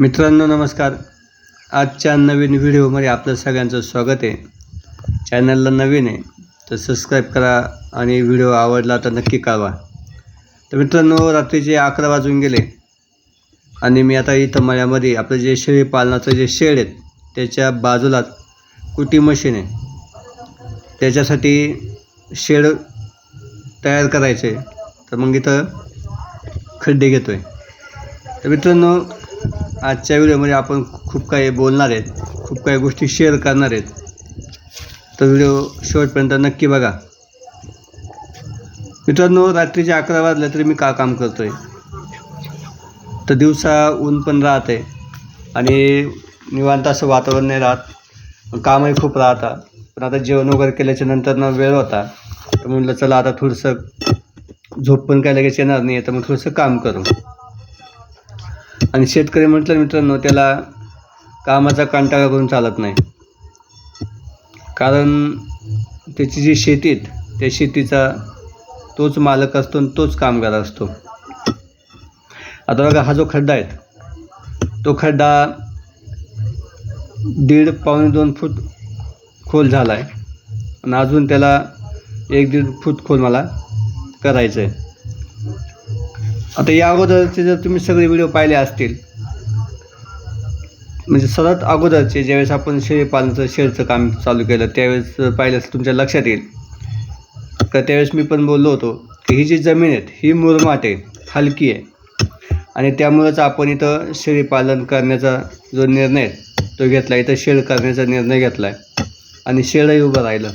मित्रांनो नमस्कार. आजच्या नवीन व्हिडिओमध्ये आपलं सगळ्यांचं स्वागत आहे. चॅनलला नवीन आहे तर सबस्क्राईब करा आणि व्हिडिओ आवडला तर नक्की कळवा. तर मित्रांनो रात्रीचे अकरा वाजून गेले आणि मी आता इथं मळ्यामध्ये आपलं जे शेळी पालनाचं जे शेड आहेत त्याच्या बाजूलाच कुटी मशीन आहे. त्याच्यासाठी शेड तयार करायचे तर मग इथं खड्डे घेतो आहे तर मित्रांनो आजच्या व्हिडिओमध्ये आपण खूप काही बोलणार आहेत. खूप काही गोष्टी शेअर करणार आहेत. तर व्हिडिओ शेवटपर्यंत नक्की बघा. मित्रांनो रात्रीचे अकरा वाजले तरी मी का काम करतो आहे तर दिवसा ऊन पण राहते आणि निवांत असं वातावरण नाही राहत. कामही खूप राहतं. पण आता जेवण वगैरे केल्याच्यानंतर ना वेळ होता. तर म्हटलं चला आता थोडंसं झोप पण काय लगेच येणार नाही तर मग थोडंसं काम करू. आणि शेतकरी म्हटलं मित्रांनो त्याला कामाचा कंटाळा करून चालत नाही. कारण त्याची जी शेतीत त्या शेतीचा तोच मालक असतो आणि तोच कामगार असतो. आता बघा हा जो खड्डा आहे तो खड्डा दीड पावणे दोन फूट खोल झाला आहे आणि अजून त्याला एक दीड फूट खोल मला करायचं आहे आता या अगोदरचे जर तुम्ही सगळे व्हिडिओ पाहिले असतील म्हणजे सर्वात अगोदरचे ज्यावेळेस आपण शेळीपालनचं शेडचं काम चालू केलं त्यावेळेस पाहिलं असं तुमच्या लक्षात येईल. का त्यावेळेस मी पण बोललो होतो की ही जी जमीन आहे ही मुरमाट आहे हलकी आहे. आणि त्यामुळंच आपण इथं शेळीपालन करण्याचा जो निर्णय आहे तो घेतला. इथं शेड करण्याचा निर्णय घेतला आहे. आणि शेडही उभं राहिलं.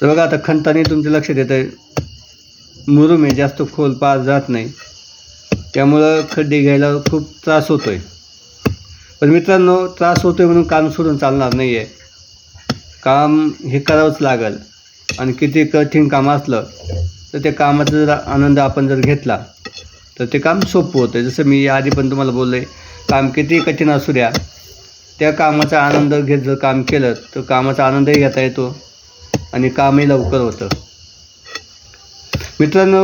तर बघा आता खंताने तुमच्या लक्षात येतं आहे मुरुम आहे जास्त खोल पार जात नाही. त्यामुळं खड्डे घ्यायला खूप त्रास होतो आहे पण मित्रांनो त्रास होतो आहे म्हणून काम सोडून चालणार नाही आहे काम हे करावंच लागेल. आणि किती कठीण काम असलं तर त्या कामाचा जर आनंद आपण जर घेतला तर ते काम सोपं होतं जसं मी आधी पण तुम्हाला बोललो आहे काम किती कठीण असू द्या त्या कामाचा आनंद घेत जर काम केलं तर कामाचा आनंदही घेता येतो आणि कामही लवकर होतं. मित्रांनो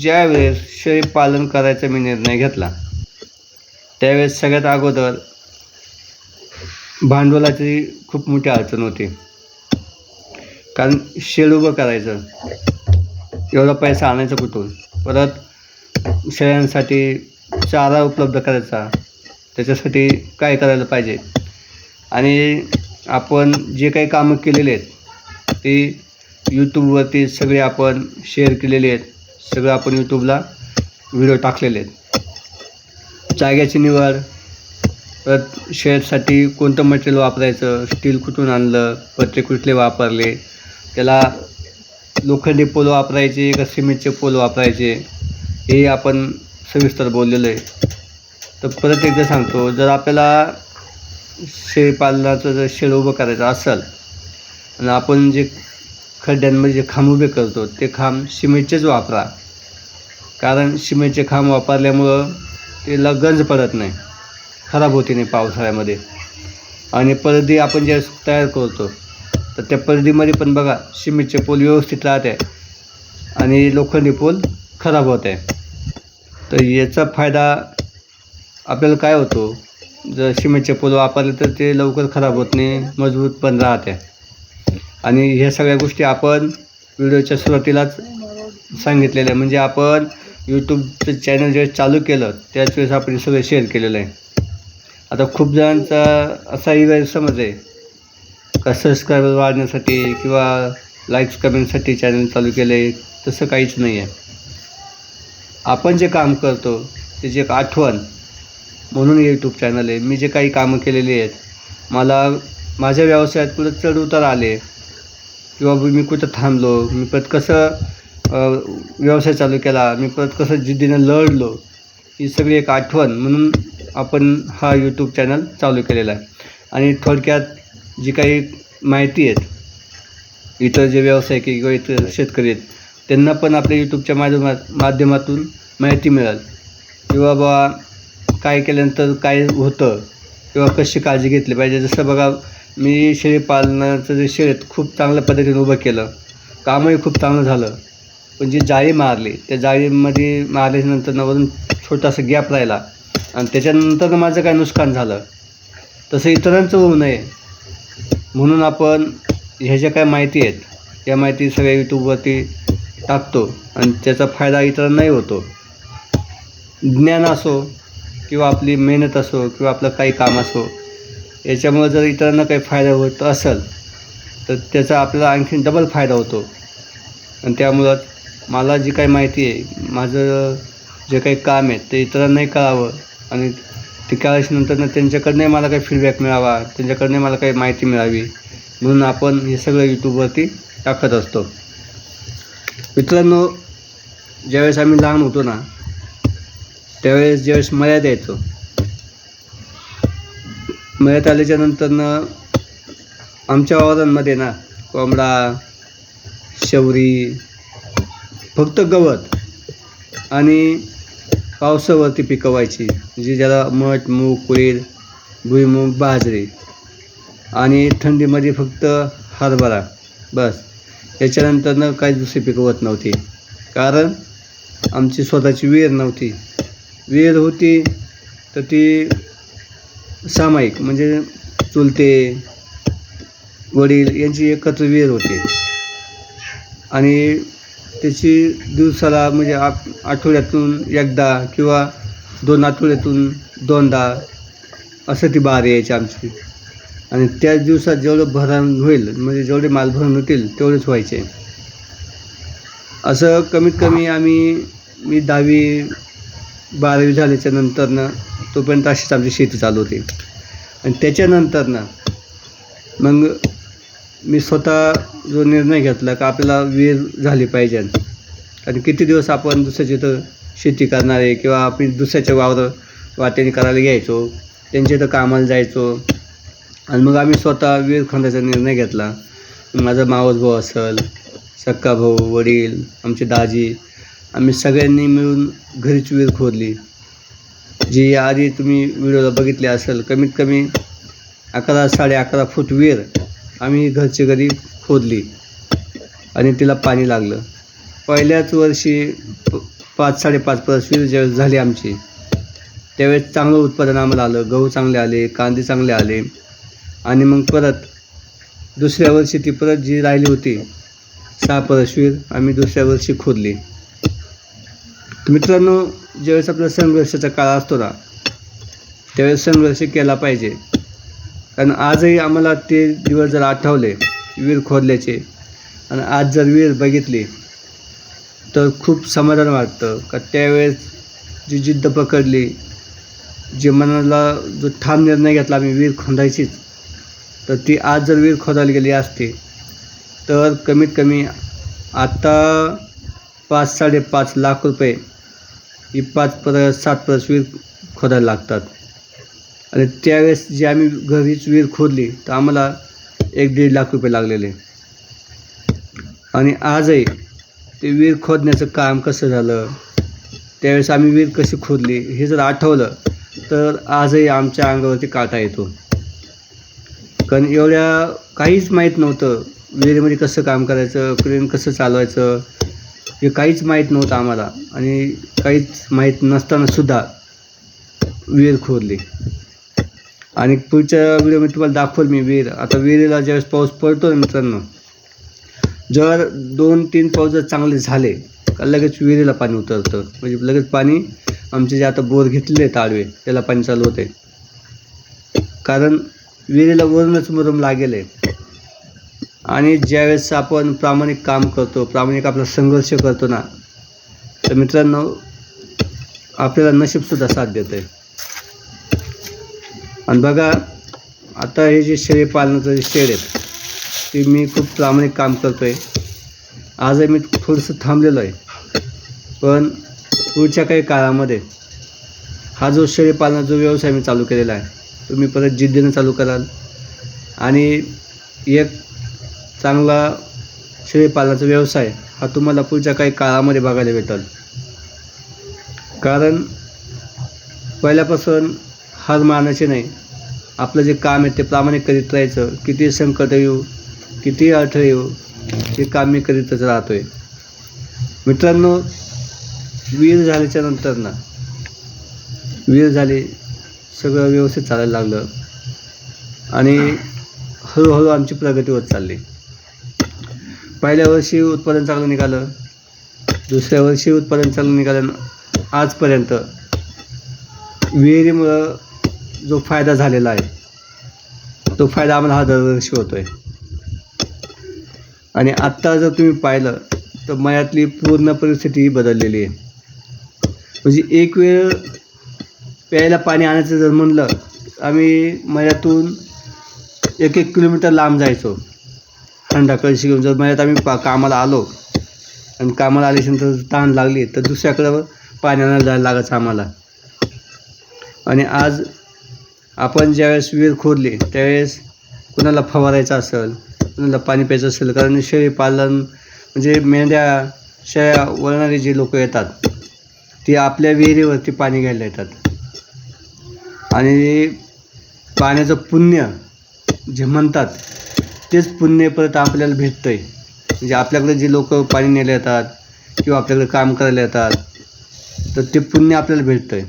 ज्यावेळेस शेळी पालन करायचा मी निर्णय घेतला त्यावेळेस सगळ्यात अगोदर भांडवलाची खूप मोठी अडचण होती. कारण शेड उभं करायचं एवढा पैसा आणायचा कुठून? परत शेळ्यांसाठी चारा उपलब्ध करायचा त्याच्यासाठी काय करायला पाहिजे? आणि आपण जे काही कामं केलेले आहेत ती यूट्यूबवरती सगळे आपण शेअर केलेले आहेत. सगळं आपण यूट्यूबला व्हिडिओ टाकलेले आहेत. जाग्याची निवड परत शेअरसाठी कोणतं मटेरियल वापरायचं स्टील कुठून आणलं पत्रे कुठले वापरले त्याला लोखंडी पोल वापरायचे का सिमेंटचे पोल वापरायचे हे आपण सविस्तर बोललेलं आहे. तर परत एकदा सांगतो जर आपल्याला शेळीपालनाचं जर शेड उभं करायचं असेल आणि आपण जे खड्ड्यांमध्ये जे खांब उभे करतो. ते खांब सिमेंटचेच वापरा. कारण सिमेंटचे खांब वापरल्यामुळं त्याला गंज पडत नाही. खराब होते नाही पावसाळ्यामध्ये. आणि परदी आपण ज्यावेळेस तयार करतो तर त्या परदीमध्ये पण बघा सिमेंटचे पोल व्यवस्थित राहते. आणि लोखंडी पोल खराब होत आहे. तर याचा फायदा आपल्याला काय होतो? जर सिमेंटचे पोल वापरले तर ते लवकर खराब होत नाही मजबूत पण राहते. आणि ह्या सगळ्या गोष्टी आपण व्हिडिओच्या सुरुवातीलाच सांगितलेल्या. म्हणजे आपण यूट्यूबचं चॅनल ज्यावेळेस चालू केलं त्याच वेळेस आपण सगळं शेअर केलेलं आहे. आता खूप जणांचा असाही गैरसमज आहे. का सबस्क्रायबर वाढण्यासाठी किंवा लाईक्स कमेंटसाठी चॅनल चालू केलं आहे तसं काहीच नाही आहे. आपण जे काम करतो त्याची एक आठवण म्हणून यूट्यूब चॅनल आहे. मी जे काही कामं केलेली आहेत मला माझ्या व्यवसायात पुढे चढ उतार आले किंवा मी कुठं थांबलो मी परत कसं व्यवसाय चालू केला मी परत कसं जिद्दीनं लढलो ही सगळी एक आठवण म्हणून आपण हा यूट्यूब चॅनल चालू केलेला आहे. आणि थोडक्यात जी काही माहिती आहेत इतर जे व्यावसायिक किंवा इतर शेतकरी आहेत त्यांना पण आपल्या यूट्यूबच्या माध्यमात माध्यमातून माहिती मिळेल. किंवा बा काय केल्यानंतर काय होतं किंवा कशी काळजी घेतली पाहिजे. जसं बघा मी शेळीपालनाचं जे शेळीत खूप चांगल्या पद्धतीने उभं केलं. कामही खूप चांगलं झालं. पण जी जाळी मारली त्या जाळीमध्ये मारल्याच्यानंतर वरून छोटासा गॅप राहिला. आणि त्याच्यानंतर माझं काय नुकसान झालं? तसं इतरांचं होऊ नये. म्हणून आपण ह्या ज्या काय माहिती आहेत या माहिती सगळ्या यूट्यूबवरती टाकतो आणि त्याचा फायदा इतरांनाही होतो. ज्ञान असो किंवा आपली मेहनत असो किंवा आपलं काही काम असो याच्यामुळं जर इतरांना काही फायदा होत असेल तर त्याचा आपल्याला आणखीन डबल फायदा होतो. आणि त्यामुळं मला जी काही माहिती आहे माझं जे काही काम आहे ते इतरांनाही कळावं. आणि ते कळल्याच्यानंतर त्यांच्याकडनंही मला काही फीडबॅक मिळावा त्यांच्याकडनंही मला काही माहिती मिळावी. म्हणून आपण हे सगळं यूट्यूबवरती टाकत असतो. मित्रांनो ज्यावेळेस आम्ही लहान होतो ना त्यावेळेस ज्यावेळेस मर्यादा यायचो मळ्यात आल्याच्या नंतरनं आमच्या वावरांमध्ये ना कोंबडा शवरी फक्त गवत आणि पावसावरती पिकवायची जी म्हणजे ज्याला मठ मूग कुळीद भुईमूग बाजरी आणि थंडीमध्ये फक्त हरभरा बस. याच्यानंतरनं काही दुसरी पिकवत नव्हती. कारण आमची स्वतःची विहीर नव्हती. विहीर होती तर ती सामायिक म्हणजे चुलते वडील यांची एकत्र विहीर होते. आणि त्याची दिवसाला म्हणजे आ आठवड्यातून एकदा किंवा दोन आठवड्यातून दोनदा असं ती बार यायची आमची. आणि त्याच दिवसात जेवढं भरण होईल म्हणजे जेवढे माल भरण होतील तेवढेच व्हायचे. असं कमीत कमी आम्ही मी दहावी बारावी झाल्याच्या नंतरनं तोपर्यंत अशीच आमची शेती चालू होती. आणि त्याच्यानंतरनं मग मी स्वतः जो निर्णय घेतला का आपल्याला विहीर झाली पाहिजे. आणि किती दिवस आपण दुसऱ्याच्या इथं शेती करणार आहे किंवा आपण दुसऱ्याच्या वावर वाटेने करायला घ्यायचो त्यांच्या इथं कामाला जायचो. आणि मग आम्ही स्वतः विहीर खंदाचा निर्णय घेतला. माझा मावस भाऊ असेल सक्का भाऊ वडील आमचे दाजी आम्ही सगळ्यांनी मिळून घरीच विहीर खोदली. जी आधी तुम्ही व्हिडिओला बघितली असेल कमीत कमी अकरा साडे अकरा फूट विहीर आम्ही घरची घरी खोदली आणि तिला पाणी लागलं. पहिल्याच वर्षी प पाच साडेपाच परस विहीर ज्यावेळेस झाली आमची त्यावेळेस चांगलं उत्पादन आम्हाला आलं गहू चांगले आले कांदे चांगले आले आणि मग परत दुसऱ्या वर्षी ती परत जी राहिली होती सहा परशवीर आम्ही दुसऱ्या वर्षी खोदली. मित्रांनो ज्यावेळेस आपला संघर्षाचा काळ असतो ना त्यावेळेस संघर्ष केला पाहिजे. कारण आजही आम्हाला ते दिवस जर आठवले विहीर खोदल्याचे आणि आज जर वीर बघितली तर खूप समाधान वाटतं. का त्यावेळेस जी जिद्द पकडली जे मनाला जो ठाम निर्णय घेतला आम्ही वीर खोदायचीच तर ती आज जर वीर खोदायला गेली असती तर कमीत कमी आत्ता पाच साडेपाच लाख रुपये ही पाच परत सात परत विहीर खोदायला लागतात. आणि त्यावेळेस जी आम्ही घरीच विहीर खोदली तर आम्हाला एक दीड लाख रुपये लागलेले. आणि आजही ते विहीर खोदण्याचं काम कसं झालं त्यावेळेस आम्ही विहीर कशी खोदली हे जर आठवलं तर आजही आमच्या अंगावरती काटा येतो. कारण एवढ्या काहीच माहीत नव्हतं विहिरीमध्ये कसं काम करायचं क्रेन कसं चालवायचं हे काहीच माहीत नव्हतं आम्हाला. आणि काहीच माहीत नसतानासुद्धा विहीर खोदली. आणि पुढच्या व्हिडिओमध्ये तुम्हाला दाखवल मी विहीर आता विहिरीला ज्यावेळेस पाऊस पडतो ना मित्रांनो जर दोन तीन पाऊस जर चांगले झाले का लगेच विहिरीला पाणी उतरतं. म्हणजे लगेच पाणी आमचे जे आता बोर घेतलेले ताळवे त्याला पाणी चालू होते कारण विहिरीला वरूनच मुरम लागेल आहे. आणि ज्यावेळेस आपण प्रामाणिक काम करतो प्रामाणिक आपला संघर्ष करतो ना तर मित्रांनो आपल्याला नशीबसुद्धा साथ देतं आहे आणि बघा आता हे जे शेळी पालनाचं जे शेड आहेत ते मी खूप प्रामाणिक काम करतो आहे आजही मी थोडंसं थांबलेलो आहे. पण पुढच्या काही काळामध्ये हा जो शेळी पालनाचा जो व्यवसाय मी चालू केलेला आहे तो मी परत जिद्दीनं चालू कराल. आणि एक चांगला शेळीपालनाचा व्यवसाय हा तुम्हाला पुढच्या काही काळामध्ये बघायला भेटेल. कारण पहिल्यापासून हार मानायचे नाही. आपलं जे काम आहे ते प्रामाणिक करीत राहायचं. किती संकट येऊ किती अडथळे येऊ हे काम मी करीतच राहतो आहे मित्रांनो वीर झाल्याच्यानंतर ना विहीर झाले सगळं व्यवस्थित चालायला लागलं. आणि हळूहळू आमची प्रगती होत चालली. पहिल्या वर्षी उत्पादन चांगलं निघालं. दुसऱ्या वर्षी उत्पादन चांगलं निघालं आजपर्यंत विहिरीमुळं जो फायदा झालेला आहे तो फायदा आम्हाला हा दरवर्षी होतो आहे आणि आत्ता जर तुम्ही पाहिलं तर मयातली पूर्ण परिस्थिती बदललेली आहे. म्हणजे एक वेळ प्यायला पाणी आणायचं जर म्हणलं आम्ही मयातून एक एक किलोमीटर लांब जायचो. हंडा कळशी घेऊन जर मयात म्हणजे आम्ही पा कामाला आलो. आणि कामाला आल्याच्यानंतर तहान लागली. तर दुसऱ्याकडं पाणी आणायला जायला लागायचं आम्हाला. आणि आज आपण ज्यावेळेस विहीर खोदली त्यावेळेस कुणाला फवारायचं असेल कुणाला पाणी प्यायचं असेल कारण शेळी पालन म्हणजे मेंढ्या शेळ्या वळणारे जे लोक येतात ते आपल्या विहिरीवरती पाणी घ्यायला येतात. आणि पाण्याचं पुण्य जे म्हणतात तेच पुण्य परत आपल्याला भेटतं आहे म्हणजे आपल्याकडे जे लोक पाणी न्यायला येतात किंवा आपल्याकडे काम करायला येतात तर ते पुण्य आपल्याला भेटतं आहे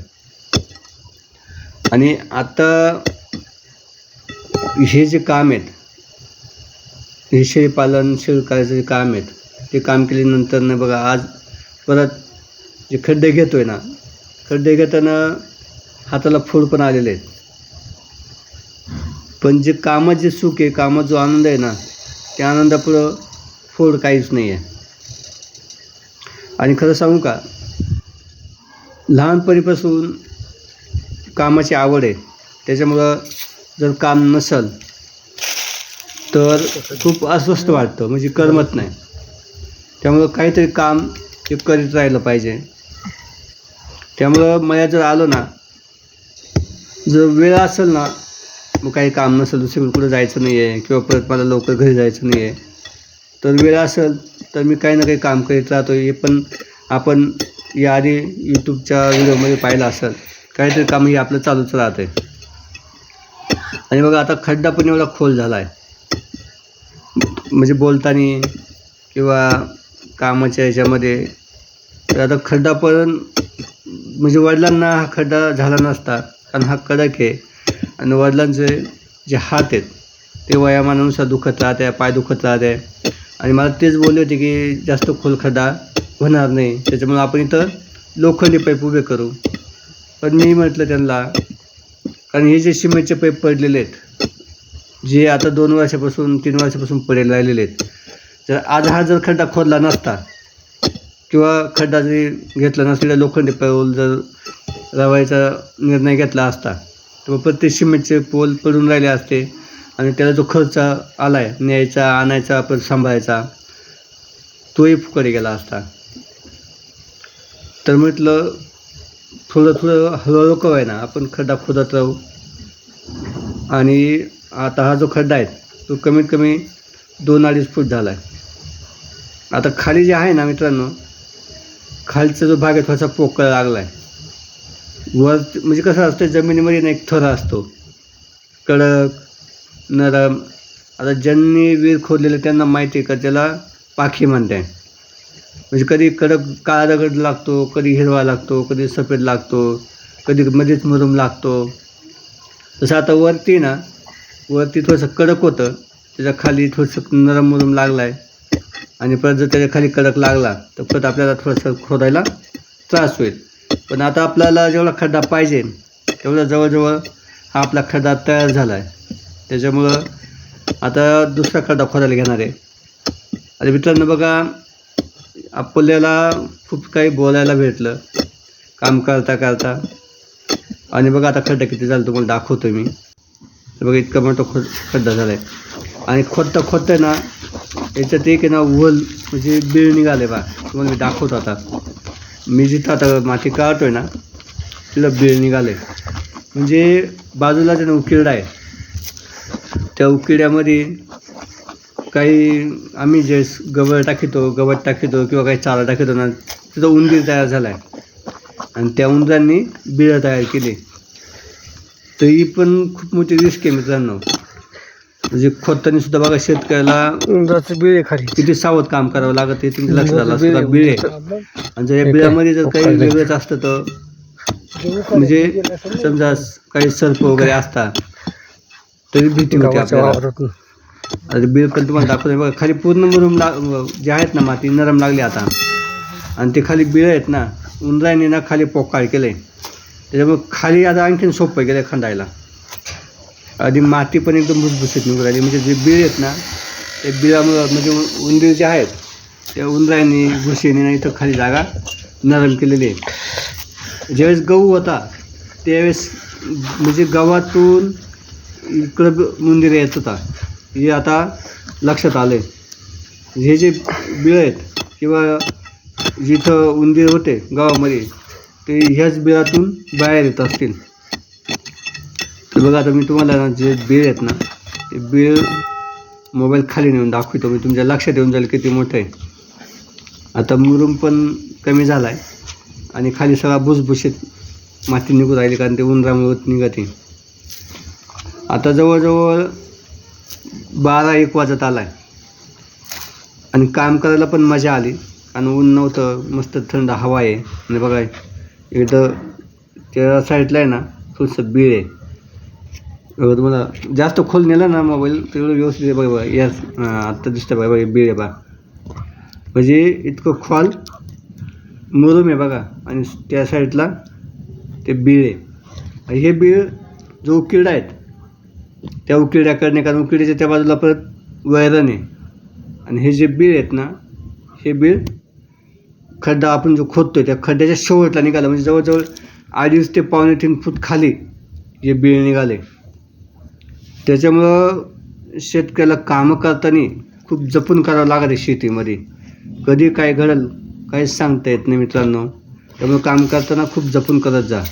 आणि आता हे जे काम आहेत हे शेळीपालन शेळ करायचं जे काम आहेत ते काम केल्यानंतर ना बघा आज परत जे खड्डे घेतो आहे ना खड्डे घेताना हाताला फोड पण आलेले आहेत. पण जे कामाचे सुख आहे कामात जो आनंद आहे ना त्या आनंदापुढं फोड काहीच नाही आहे आणि खरं सांगू का लहानपणीपासून कामाची आवड आहे त्याच्यामुळं जर काम नसल तर खूप अस्वस्थ वाटतं म्हणजे करमत नाही. त्यामुळं काहीतरी काम हे करीत राहिलं पाहिजे. त्यामुळं मला जर आलो ना जर वेळ असेल ना मग काही काम नसेल दुसरीकडे कुठं जायचं नाही आहे किंवा परत मला लवकर घरी जायचं नाही आहे तर वेळ असेल तर मी काही ना काही काम करीत राहतो. हे पण आपण याआधी यूट्यूबच्या व्हिडिओमध्ये पाहिलं असेल. काहीतरी काम हे आपलं चालूच राहतं आहे आणि बघा आता खड्डा पण एवढा खोल झाला आहे म्हणजे बोलताना किंवा कामाच्या ह्याच्यामध्ये. तर आता खड्डा पण म्हणजे वडिलांना हा खड्डा झाला नसता. कारण हा कडक आहे. आणि वडिलांचे जे हात आहेत ते वयामानानुसार दुखत राहते पाय दुखत राहते. आणि मला तेच बोलले होते की जास्त खोल खड्डा होणार नाही. त्याच्यामुळे आपण इथं लोखंडी पाईप उभे करू. पण मी म्हटलं त्यांना कारण हे जे सिमेंटचे पाईप पडलेले आहेत जे आता दोन वर्षापासून तीन वर्षापासून पडेल राहिलेले आहेत जर आज हा जर खड्डा खोदला नसता किंवा खड्डा जरी घेतला नसलेला लोखंडी पाऊल जर रवायचा निर्णय घेतला असता तर मग प्रत्येक सिमेंटचे पोल पडून राहिले असते आणि त्याला जो खर्च आला आहे न्यायचा आणायचा परत सांभाळायचा तोही फुकडे गेला असता. तर म्हटलं थोडं थोडं हळूहळू कवाय ना आपण खड्डा खोदत राहू. आणि आता हा जो खड्डा आहे तो कमीत कमी दोन अडीच फूट झाला आहे आता खाली जे आहे ना मित्रांनो खालचा जो भाग आहे थोडासा पोकळ लागला आहे वर म्हणजे कसं असतं जमिनीमध्ये ना एक थोरा असतो. कडक नरम. आता ज्यांनी विहीर खोदलेलं त्यांना माहिती आहे का त्याला पाखी म्हणते म्हणजे कधी कडक काळा दगड लागतो कधी हिरवा लागतो कधी सफेद लागतो कधी मध्येच मुरुम लागतो. तसं आता वरती ना वरती थोडंसं कडक होतं त्याच्याखाली थोडंसं नरम मुरुम लागला आहे आणि परत जर त्याच्याखाली कडक लागला तर परत आपल्याला थोडंसं खोदायला त्रास होईल. पण आता आपल्याला जेवढा खड्डा पाहिजे तेवढा जवळजवळ हा आपला खड्डा तयार झाला आहे त्याच्यामुळं आता दुसरा खड्डा खोदायला घेणार आहे. आणि मित्रांनो बघा आपल्याला खूप काही बोलायला भेटलं काम करता करता. आणि बघा आता खड्डा किती झाला तुम्हाला दाखवतो मी. तर बघा इतका मोठा खो खड्डा झाला आहे आणि खोदता खोदतं ना याच्यात एक आहे ना वल म्हणजे बीळ निघाले बा तुम्हाला मी दाखवतो आता. मी जिथं आता माती काढतो आहे ना तिला बीळ निघाले म्हणजे बाजूला जे ना उकिरडा आहे त्या उकिरड्यामध्ये काही आम्ही जे गवळ टाकितो गवत टाकितो किंवा काही चारा टाकितो ना तिथं उंदीर तयार झाला आहे आणि त्या उंदरांनी बिळं तयार केली. तर ही पण खूप मोठी रिस्क आहे मित्रांनो. म्हणजे खोदताना सुद्धा बघा शेतकऱ्याला उंदराचं बिळ आहे खाली. किती सावध काम करावं लागत हे तुमच्या लक्षात आलं असतं का? बिळ. आणि जर या बिळामध्ये जर काही वेगळंच असतं तर? म्हणजे समजा काही सर्प वगैरे असतात तरी भीती होती गावाच्या आपल्याला. वावरातून. आता बिल पण तुम्हाला दाखवतो बघा खाली पूर्ण मुरुम जे आहेत ना माती नरम लागली आता. आणि ते खाली बिळ आहेत ना उंदराने ना खाली पोकाळ केले त्याच्यामुळे खाली आता आणखीन सोपं गेलं खंडायला. आधी माती पण एकदम भुसभुसीत निघून राहिली. म्हणजे जे बिळ आहेत ना ते बिळामुळं म्हणजे उंदीर जे आहेत त्या उंदरांनी घुशीने नाही इथं खाली जागा नरम केलेली आहे. ज्यावेळेस गहू होता त्यावेळेस म्हणजे गव्हातून इकडं उंदीर येत होता. हे आता लक्षात आलं आहे हे जे बिळं आहेत किंवा जिथं उंदीर होते गावामध्ये ते ह्याच बिळातून बाहेर येत असतील. तर बघा आता मी तुम्हाला ना जे बीळ आहेत ना ते बीळ मोबाईल खाली नेऊन दाखवतो. मी तुमच्या लक्षात येऊन जाईल किती मोठं आहे. आता मुरुम पण कमी झाला आहे आणि खाली सगळा भुसभुशीत माती निघून राहिली कारण ते उंदरामुळे निघते आता जवळजवळ बारा एक वाजत आला आहे आणि काम करायला पण मजा आली. आणि ऊन नव्हतं मस्त थंड हवा आहे. आणि बघा इथं त्या साईडला आहे ना थोडंसं बीळ आहे. तुम्हाला जास्त खोल नेला ना मोबाईल तेवढं व्यवस्थित आहे. बघा बघा याच आत्ता दिसतं बघा बघा बीळ आहे बा म्हणजे इतकं खोल मुरुम आहे बघा. आणि त्या साईडला ते बीळ आहे. हे बीळ जो उकिरडा आहेत त्या उकिरड्याकडे कारण उकिरड्याच्या त्या बाजूला परत वैरण आहे. आणि हे जे बीळ आहेत ना हे बीळ खड्डा आपण जो खोदतो आहे त्या खड्ड्याच्या शेवटला निघाला. म्हणजे जवळजवळ अडीच ते पावणे तीन फूट खाली जे बीळ निघाले. त्याच्यामुळं शेतकऱ्याला कामं करताना खूप जपून करावं लागते शेतीमध्ये. कधी काय घडल काहीच सांगता येत नाही मित्रांनो. त्यामुळे काम करताना खूप जपून करत जा.